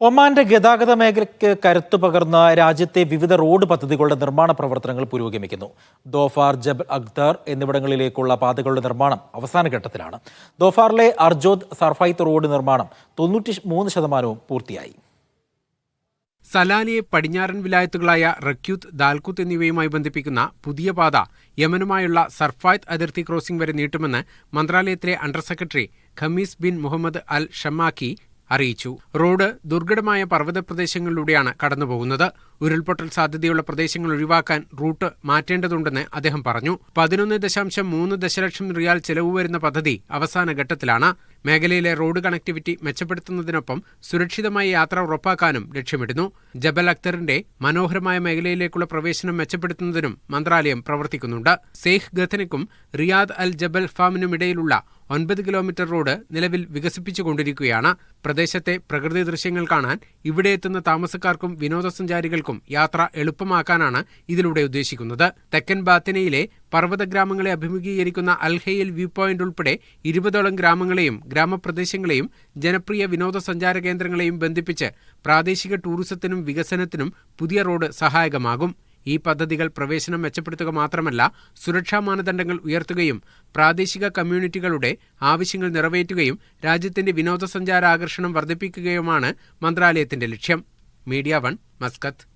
ഒമാന്റെ ഗതാഗത മേഖലയ്ക്ക് കരുത്തു പകർന്ന രാജ്യത്തെ വിവിധ റോഡ് പദ്ധതികളുടെ നിർമ്മാണ പ്രവർത്തനങ്ങൾ പുരോഗമിക്കുന്നു. ദോഫാർ ജബ് അഖ്തർ എന്നിവിടങ്ങളിലേക്കുള്ള പാതകളുടെ നിർമ്മാണം അവസാന ഘട്ടത്തിലാണ്. ദോഫാറിലെ അർജോദ് സർഫൈത്ത് റോഡ് നിർമ്മാണം തൊണ്ണൂറ്റി മൂന്ന് ശതമാനവും പൂർത്തിയായി. സലാനിയെ പടിഞ്ഞാറൻ വിലായത്തുകളായ റക്യൂത്ത് ദാൽകുത്ത് എന്നിവയുമായി ബന്ധിപ്പിക്കുന്ന പുതിയ പാത യമനുമായുള്ള സർഫായത്ത് അതിർത്തി ക്രോസിംഗ് വരെ നീട്ടുമെന്ന് മന്ത്രാലയത്തിലെ under secretary Khamis bin Muhammad al Shamaki അറിയിച്ചു. റോഡ് ദുർഘടമായ പർവത പ്രദേശങ്ങളിലൂടെയാണ് കടന്നുപോകുന്നത്. ഉരുൾപൊട്ടൽ സാധ്യതയുള്ള പ്രദേശങ്ങൾ ഒഴിവാക്കാൻ റൂട്ട് മാറ്റേണ്ടതുണ്ടെന്ന് അദ്ദേഹം പറഞ്ഞു. പതിനൊന്ന് ദശാംശം മൂന്ന് ദശലക്ഷം റിയാൽ ചെലവ് വരുന്ന പദ്ധതി അവസാന ഘട്ടത്തിലാണ്. മേഖലയിലെ റോഡ് കണക്ടിവിറ്റി മെച്ചപ്പെടുത്തുന്നതിനൊപ്പം സുരക്ഷിതമായ യാത്ര ഉറപ്പാക്കാനും ലക്ഷ്യമിടുന്നു. ജബൽ അക്തറിന്റെ മനോഹരമായ മേഖലയിലേക്കുള്ള പ്രവേശനം മെച്ചപ്പെടുത്തുന്നതിനും മന്ത്രാലയം പ്രവർത്തിക്കുന്നുണ്ട്. സെയ്ഖ് ഗഥനയ്ക്കും റിയാദ് അൽ ജബൽ ഫാമിനുമിടയിലുള്ള ഒൻപത് കിലോമീറ്റർ റോഡ് നിലവിൽ വികസിപ്പിച്ചുകൊണ്ടിരിക്കുകയാണ്. പ്രദേശത്തെ പ്രകൃതി ദൃശ്യങ്ങൾ കാണാൻ ഇവിടെ എത്തുന്ന താമസക്കാർക്കും വിനോദസഞ്ചാരികൾക്കും യാത്ര എളുപ്പമാക്കാനാണ് ഇതിലൂടെ ഉദ്ദേശിക്കുന്നത്. തെക്കൻ ബാത്തിനയിലെ പർവത ഗ്രാമങ്ങളെ അഭിമുഖീകരിക്കുന്ന അൽഹയിൽ വ്യൂ പോയിന്റ് ഉൾപ്പെടെ ഇരുപതോളം ഗ്രാമങ്ങളെയും ഗ്രാമപ്രദേശങ്ങളെയും ജനപ്രിയ വിനോദസഞ്ചാര കേന്ദ്രങ്ങളെയും ബന്ധിപ്പിച്ച് പ്രാദേശിക ടൂറിസത്തിനും വികസനത്തിനും പുതിയ റോഡ് സഹായകമാകും. ഈ പദ്ധതികൾ പ്രവേശനം മെച്ചപ്പെടുത്തുക മാത്രമല്ല സുരക്ഷാ മാനദണ്ഡങ്ങൾ ഉയർത്തുകയും പ്രാദേശിക കമ്മ്യൂണിറ്റികളുടെ ആവശ്യങ്ങൾ നിറവേറ്റുകയും രാജ്യത്തിന്റെ വിനോദസഞ്ചാര ആകർഷണം വർദ്ധിപ്പിക്കുകയുമാണ് മന്ത്രാലയത്തിന്റെ ലക്ഷ്യം. Media One Muscat.